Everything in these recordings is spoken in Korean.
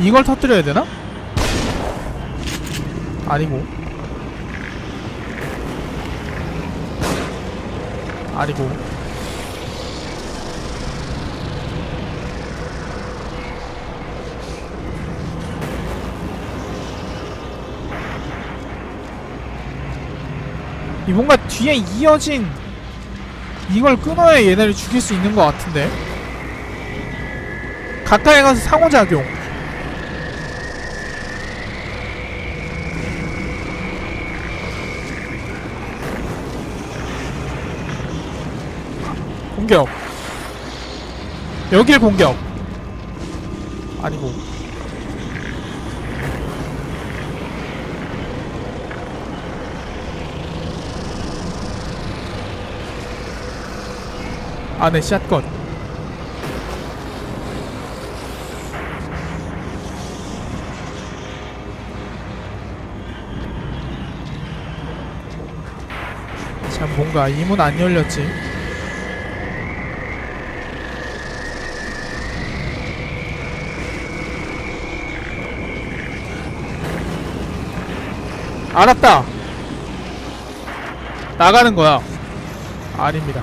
이걸 터뜨려야 되나? 아니고. 아니고. 이 뭔가 뒤에 이어진 이걸 끊어야 얘네를 죽일 수 있는 것 같은데. 가까이 가서 상호작용 공격. 여길 공격. 아니고. 안에 샷건. 참 뭔가 이문 안 열렸지 알았다. 나가는 거야. 아닙니다.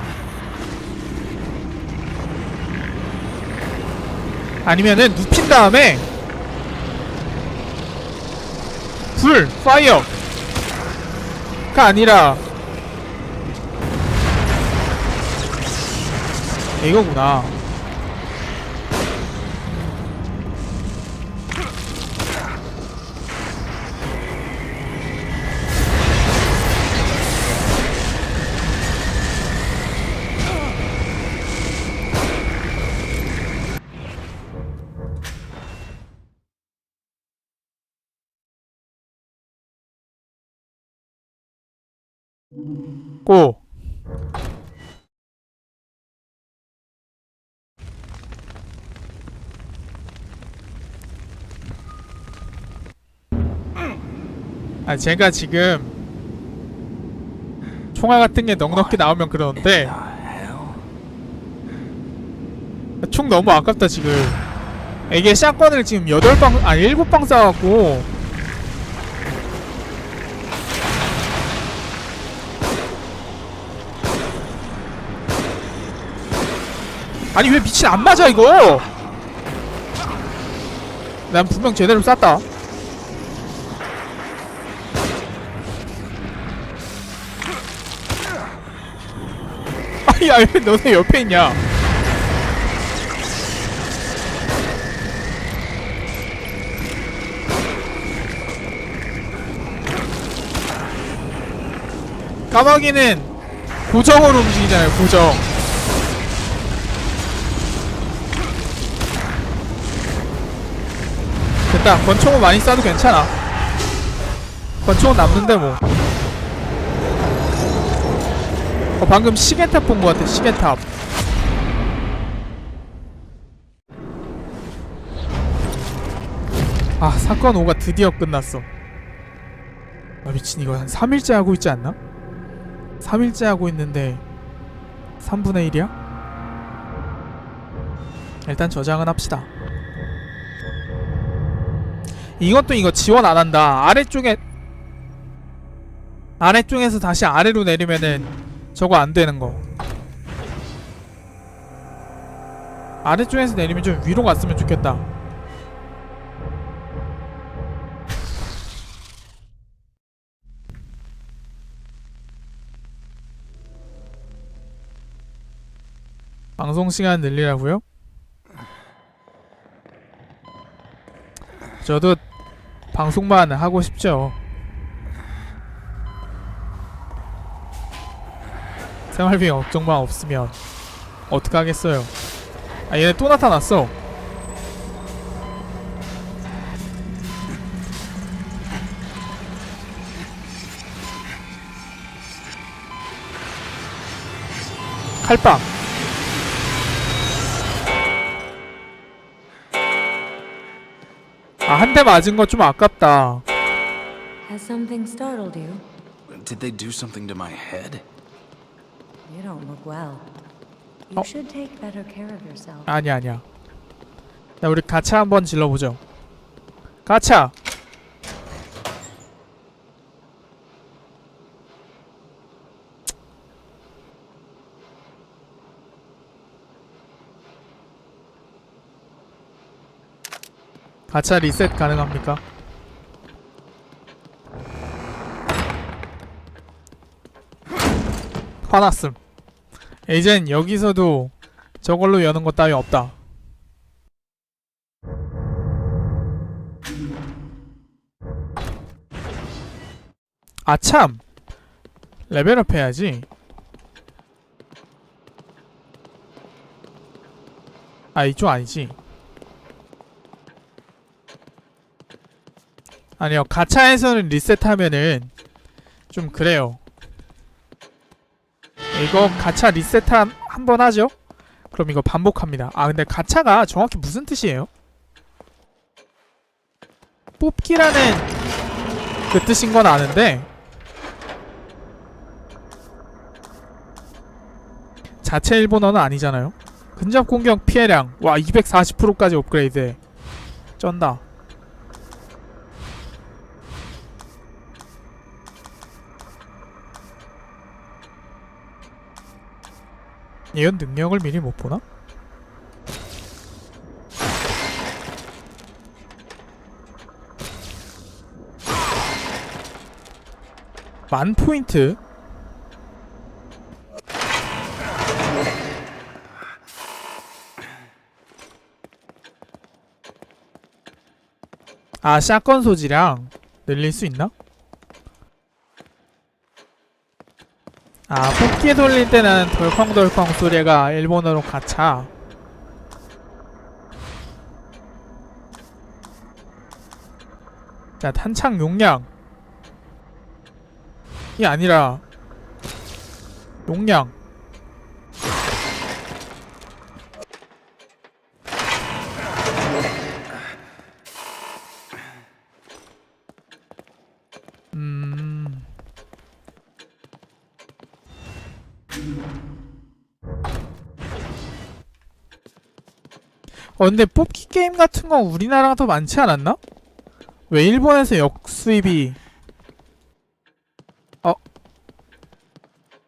아니면은 눕힌 다음에 불 파이어가 아니라 이거구나 고. 아 제가 지금 총알 같은 게 넉넉히 나오면 그러는데 총 너무 아깝다 지금. 이게 샷건을 지금 8방 아니 7방 쏴갖고 아니 왜 미친 안 맞아 이거? 난 분명 제대로 쐈다. 아야 왜 너네 옆에 있냐? 까마귀는 고정으로 움직이잖아요 고정 됐다 권총은 많이 쏴도 괜찮아. 권총은 남는데 뭐. 어, 방금 시계탑 본 것 같아 시계탑. 아 사건 5가 드디어 끝났어. 아 미친 이거 한 3일째 하고 있지 않나? 3일째 하고 있는데 3분의 1이야? 일단 저장은 합시다 이것도 이거 지원 안 한다. 아래쪽에 아래쪽에서 다시 아래로 내리면은 저거 안 되는 거. 아래쪽에서 내리면 좀 위로 갔으면 좋겠다. 방송 시간 늘리라고요? 저도 방송만 하고 싶죠. 생활비 걱정만 없으면 어떡하겠어요. 아 얘네 또 나타났어. 칼빵. 아 한 대 맞은 거 좀 아깝다. Has something startled you? Did they do something to my head? You don't look well. You Oh. should take better care of yourself. 아니 아니야. 자 우리 같이 한번 질러 보죠. 가차 가차 리셋 가능합니까? 화났음. 이젠 여기서도 저걸로 여는 것 따위 없다. 아참! 레벨업 해야지. 아 이쪽 아니지 아니요 가차에서는 리셋하면은 좀 그래요 이거 가차 리셋 한번 하죠 그럼 이거 반복합니다 아 근데 가차가 정확히 무슨 뜻이에요? 뽑기라는 그 뜻인 건 아는데 자체 일본어는 아니잖아요. 근접 공격 피해량 와 240%까지 업그레이드. 쩐다. 얘는 능력을 미리 못 보나? 만 포인트 아 샷건 소지량 늘릴 수 있나? 아 뽑기 돌릴 때는 덜컹덜컹 소리가 일본어로 가차. 자 탄창 용량. 이 아니라 용량 어 근데 뽑기 게임 같은 건 우리나라가 더 많지 않았나? 왜 일본에서 역수입이 어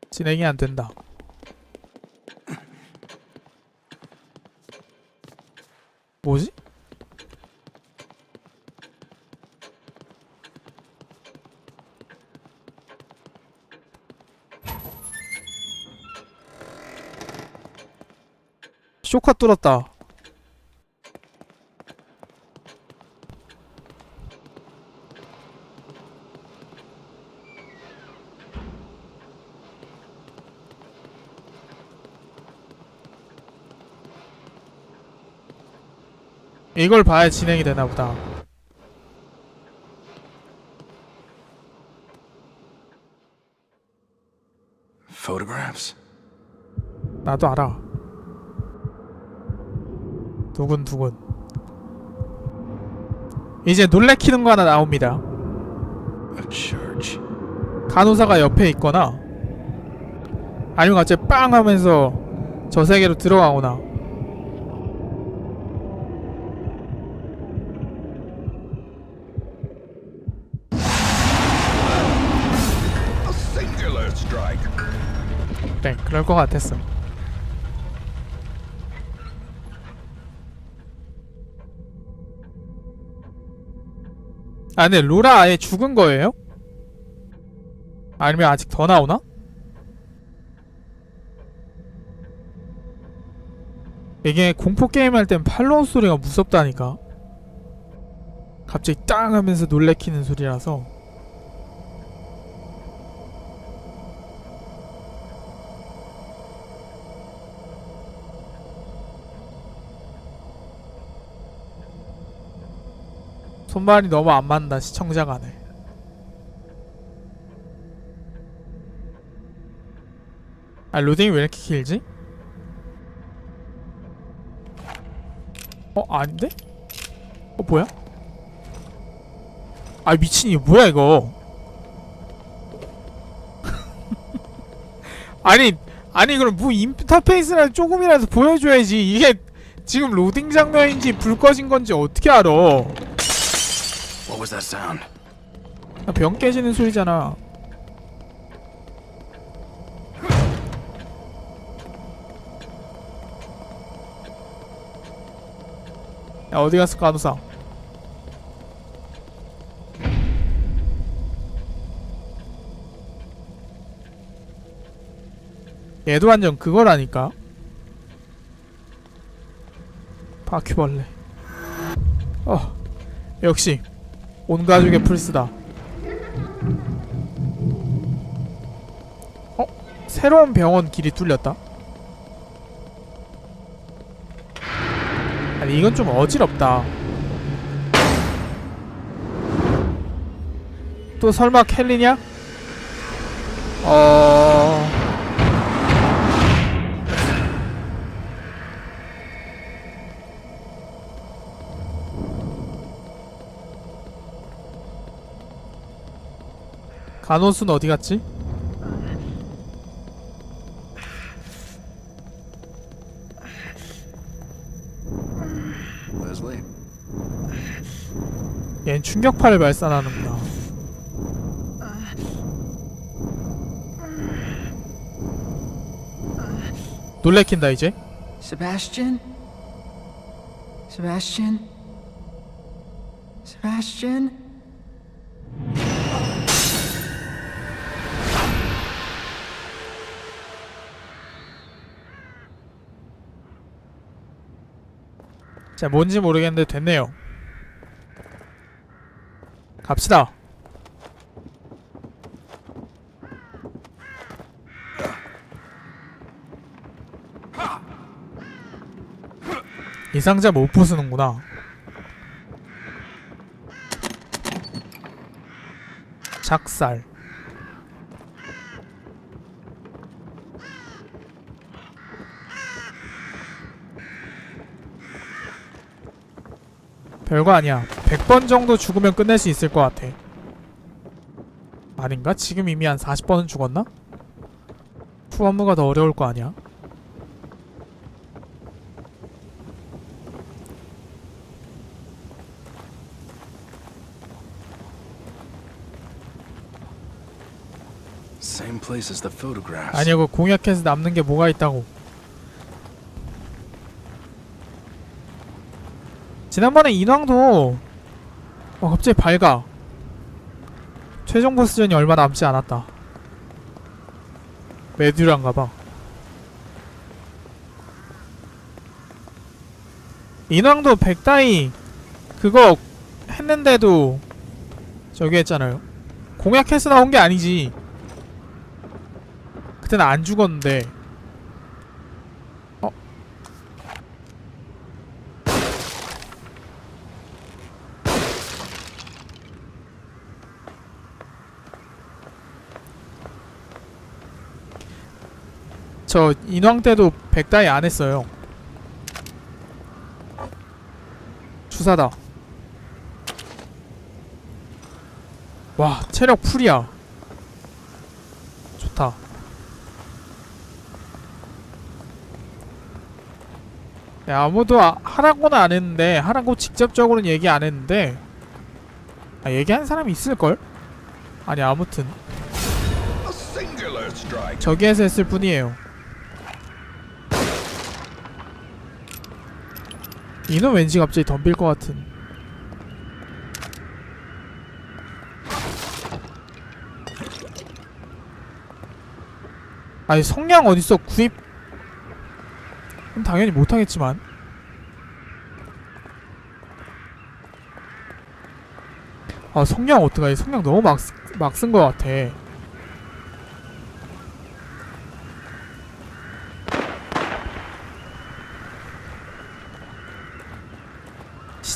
진행이 안 된다. 뭐지? 쇼카 뚫었다. 이걸 봐야 진행이 되나 보다. Photographs? 나도 알아. 두근두근. 이제 놀래키는 거 하나 나옵니다. A church. 간호사가 옆에 있거나 아니면 갑자기 빵 하면서 저 세계로 들어가거나 네 그럴 것 같았어 아 근데 로라 아예 죽은 거예요? 아니면 아직 더 나오나? 이게 공포 게임 할 땐 팔로우 소리가 무섭다니까 갑자기 땅 하면서 놀래키는 소리라서 손발이 너무 안 맞는다 시청자 간에 아 로딩이 왜 이렇게 길지? 어 아닌데? 어 뭐야? 아 미친 이거 뭐야 이거 아니 아니 그럼 뭐 인터페이스라도 조금이라도 보여줘야지 이게 지금 로딩 장면인지 불 꺼진 건지 어떻게 알아 was that sound? 아, 병 깨지는 소리잖아. 야 어디 갔어 간호사? 얘도 완전 그거라니까. 바퀴벌레. 어 역시 온 가족의 플스다. 어? 새로운 병원 길이 뚫렸다? 아니 이건 좀 어지럽다 또 설마 켈리냐? 어... 간호수는 어디 갔지? 얜 충격파를 발산하는구나. 놀래킨다 이제. Sebastian? Sebastian? Sebastian? 자 뭔지 모르겠는데 됐네요. 갑시다. 이 상자 못 부수는구나. 작살. 별거 아니야. 100번 정도 죽으면 끝낼 수 있을 것 같아. 아닌가? 지금 이미 한 40번은 죽었나? 후 업무가 더 어려울 거 아니야? 아니야 그 공약해서 남는 게 뭐가 있다고 지난번에 인왕도 어, 갑자기 밝아 최종 보스전이 얼마 남지 않았다. 메듀란가봐. 인왕도 백다이 그거 했는데도 저기 했잖아요. 공약해서 나온 게 아니지. 그때는 안 죽었는데 저 인왕 때도 백다이 안 했어요. 주사다. 와 체력 풀이야. 좋다. 야, 아무도 아, 하라고는 안 했는데 하라고 직접적으로는 얘기 안 했는데 아, 얘기한 사람이 있을걸? 아니 아무튼. 저기에서 했을 뿐이에요 이놈 왠지 갑자기 덤빌 것 같은. 아니 성냥 어딨어? 구입. 그럼 당연히 못하겠지만. 아 성냥 어떡하지? 성냥 너무 막 막쓴 것 같아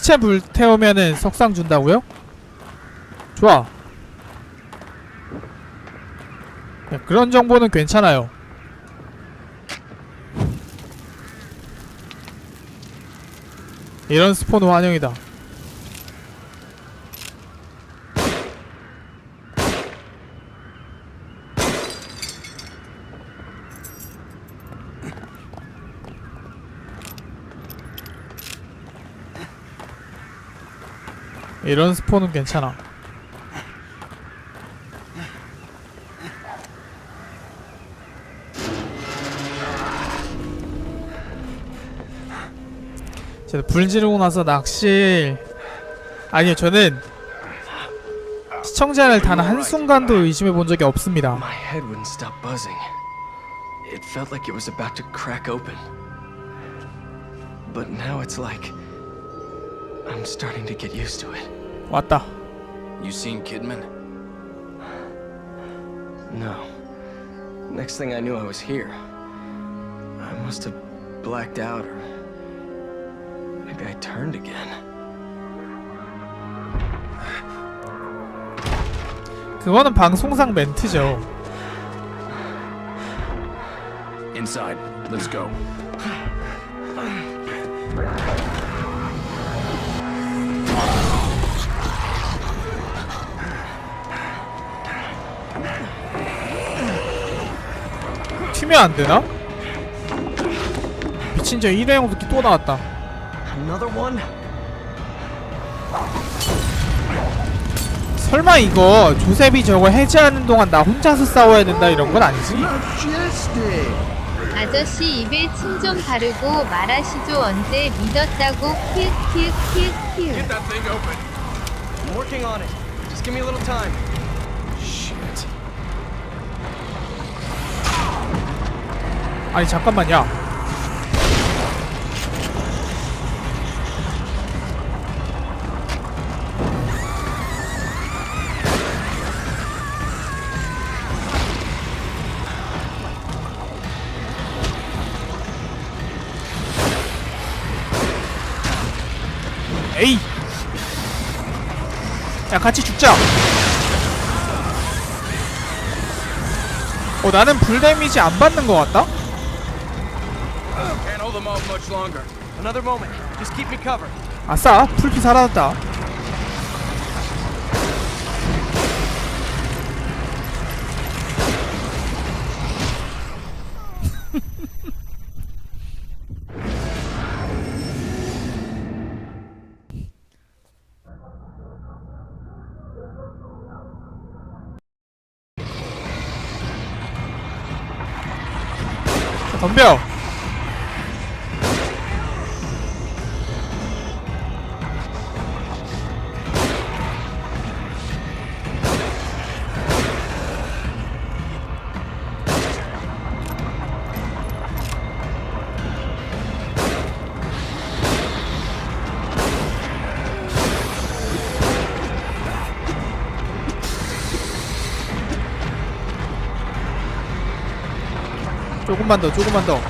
시체 불태우면은 석상 준다고요? 좋아 야, 그런 정보는 괜찮아요 이런 스포는 환영이다. 이런 스폰은 괜찮아. 제가 불 지르고 나서 낚시 아니요 저는 시청자를 단 한순간도 의심해 본 적이 없습니다. It felt like it was about to crack open. But now it's like I'm starting to get used to it. 왔다. You seen Kidman? No. Next thing I knew, I was here. I must have blacked out, or maybe I turned again. 그거는 방송상 멘트죠. Inside. Let's go. 튀면 안 되나? 미친 저 일회용 도끼 또 나왔다. Another one? 설마 이거 조셉이 저거 해제하는 동안 나 혼자서 싸워야 된다 이런 건 아니지? 아저씨 입에 침 좀 바르고 말하시죠 언제 믿었다고 키읔 키읔 키읔 키읔 That thing open. I'm working on it. Just give me a little time. 아니 잠깐만 야. 에이. 야 같이 죽자. 어 나는 불 데미지 안 받는 것 같다. Them off much longer. Another moment. Just keep me covered. 아싸 풀피 자, 덤벼 조금만 더 조금만 더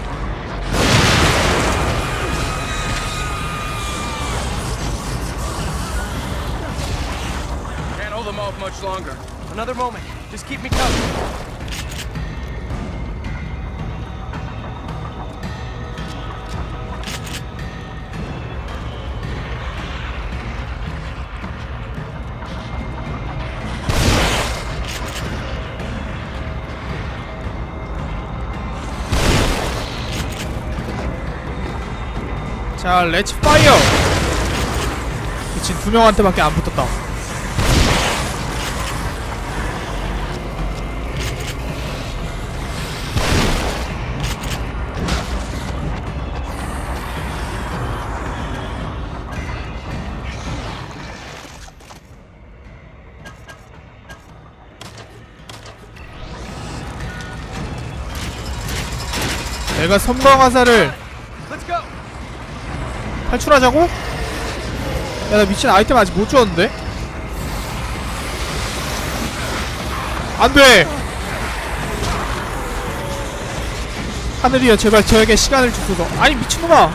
Can't hold them off much longer. Another moment. Just keep me covered. 자, 렛츠 파이어! 미친 두 명한테밖에 안 붙었다. 내가 섬광 화살을 Let's go. 탈출하자고? 야 나 미친 아이템 아직 못 주웠는데? 안돼! 하늘이여 제발 저에게 시간을 주소서 아니 미친놈아!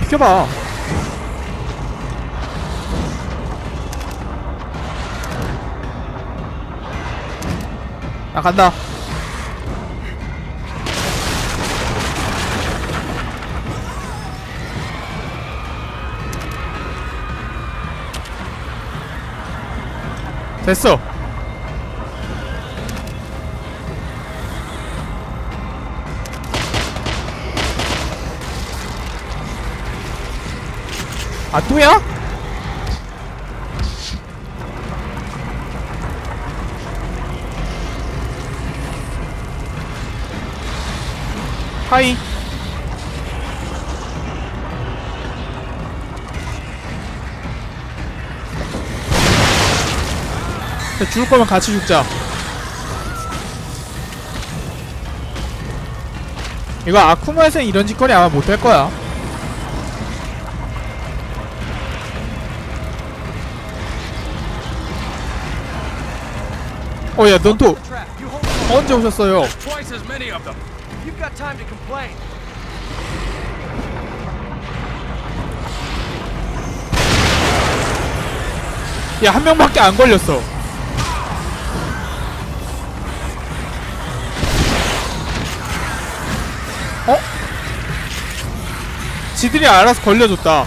비켜봐 나 간다 됐어. 아 또야? 하이 죽을 거면 같이 죽자 이거 아쿠마에서는 이런 짓거리 아마 못 할 거야 어야 넌또 Trap. You hold 언제 오셨어요? 야 한 명밖에 안 걸렸어 어? 지들이 알아서 걸려줬다.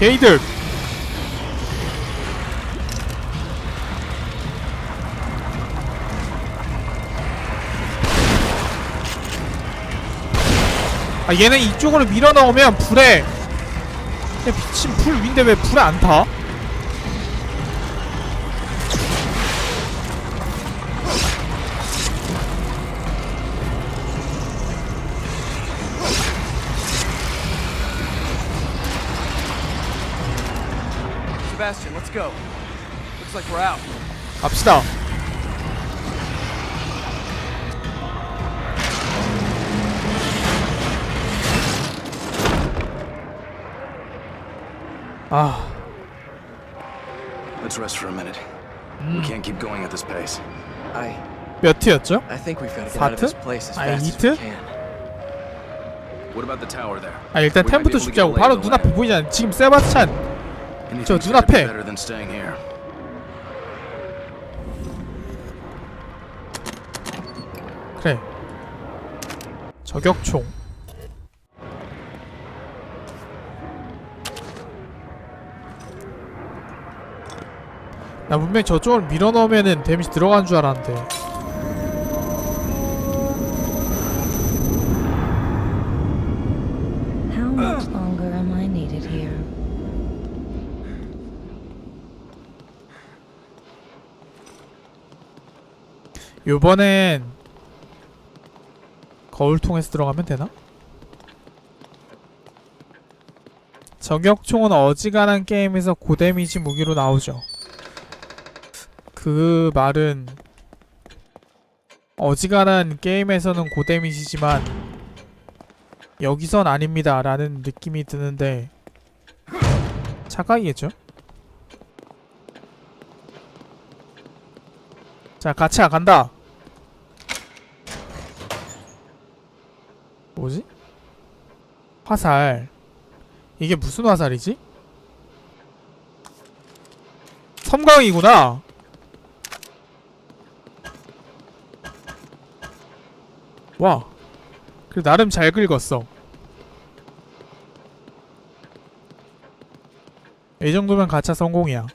게이들 아 얘는 이쪽으로 밀어 넣으면 불에. 야, 미친 불 위인데 왜 불에 안 타? Sebastian, let's go. Looks like we're out. 갑시다. 아, Let's rest for a minute. We can't keep going at this pace. I 몇 티였죠? I think we've got to get out of this 사트? place as 아니, fast as 이트? we can. What about the tower there? 아 일단 We might be 템부터 able to get 죽자고 a lay 바로 of the 눈앞에 land. 보이잖아. 지금 세바스찬 Anything's 저 눈앞에. 그래. 저격총. 나 분명히 저쪽을 밀어 넣으면은 데미지 들어간 줄 알았는데. 요번엔 거울 통해서 들어가면 되나? 저격총은 어지간한 게임에서 고데미지 무기로 나오죠. 그 말은 어지간한 게임에서는 고데미지지만 여기선 아닙니다 라는 느낌이 드는데 착각이겠죠? 자 같이 간다 뭐지? 화살. 이게 무슨 화살이지? 섬광이구나. 와. 그래 나름 잘 긁었어. 이 정도면 가차 성공이야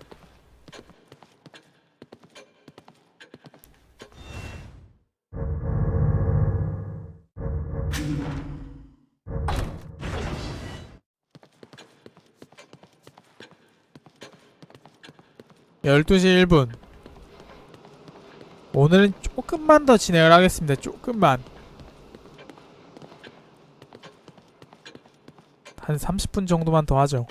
열두 시 1분. 오늘은 조금만 더 진행을 하겠습니다. 조금만. 한 30분 정도만 더 하죠.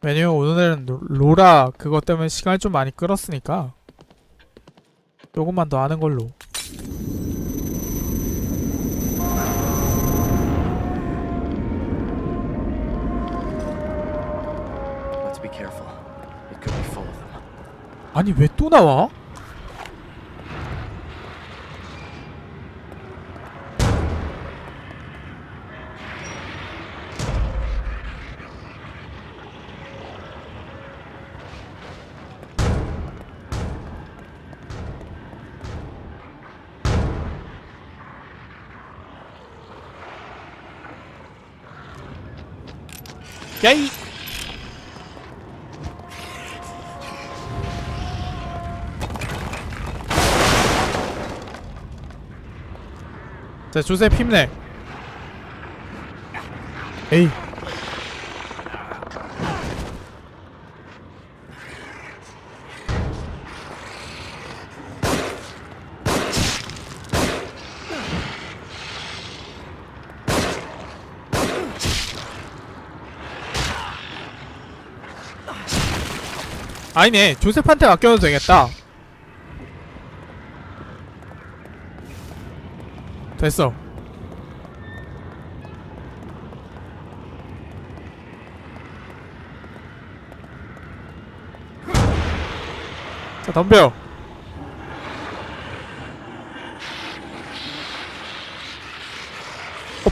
왜냐면 오늘은 로- 로라 그것 때문에 시간을 좀 많이 끌었으니까 조금만 더 하는 걸로 careful. It could be full of them. 아니 왜 또 나와? 야이 자 조셉 힘내. 에이. 아니네 조셉한테 맡겨도 되겠다 됐어 자 덤벼 어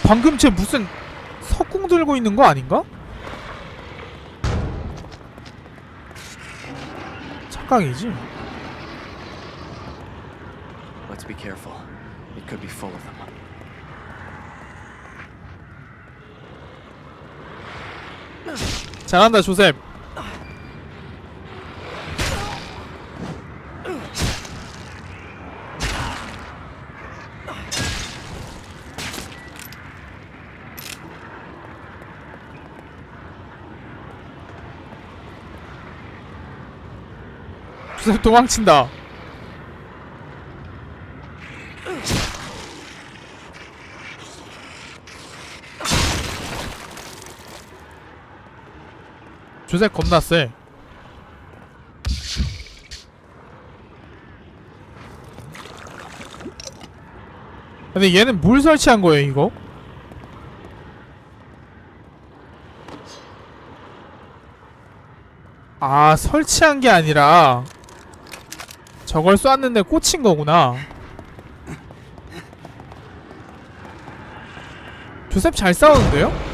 방금 쟤 무슨 석궁 들고 있는 거 아닌가? 착각이지 Let's be careful. It could be full of them. 잘한다 조셉. 조셉 도망친다 조셉 겁나 세. 근데 얘는 뭘 설치한 거예요, 이거? 아, 설치한 게 아니라 저걸 쐈는데 꽂힌 거구나. 조셉 잘 싸우는데요?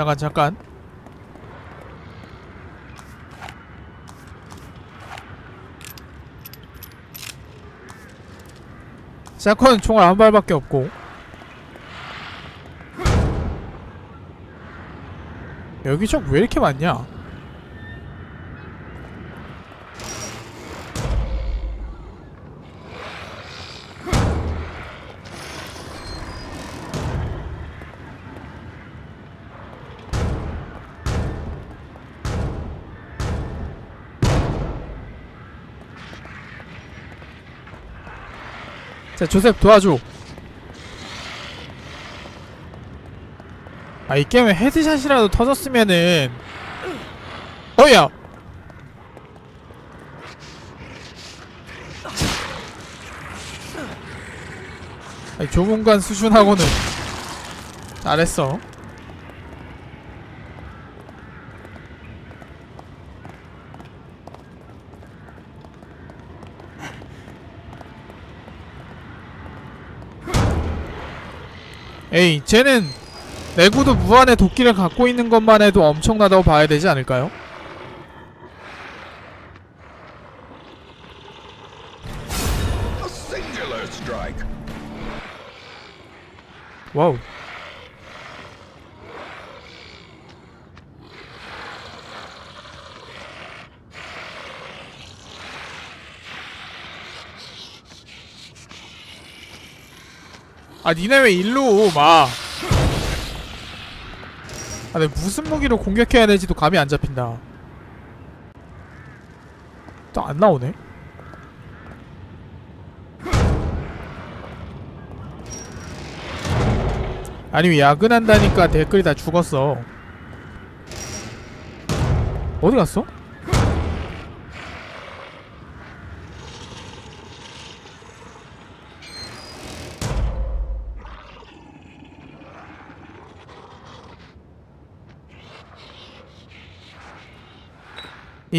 잠깐 잠깐. 사건은 총알 한 발밖에 없고. 여기 적왜 이렇게 많냐 자 조셉 도와줘. 아 이 게임에 헤드샷이라도 터졌으면은. 어야! 아니 조문관 수준하고는 잘했어 에이 쟤는 내구도 무한의 도끼를 갖고 있는 것만 해도 엄청나다고 봐야 되지 않을까요? 와우 아 니네 왜 일로 마 아, 근데 무슨 무기로 공격해야 될지도 감이 안 잡힌다. 또 안 나오네. 아니 야근한다니까 댓글이 다 죽었어. 어디 갔어?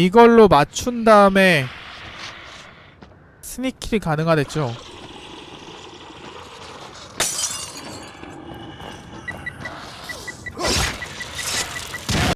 이걸로 맞춘 다음에 스니킬이 가능하댔죠.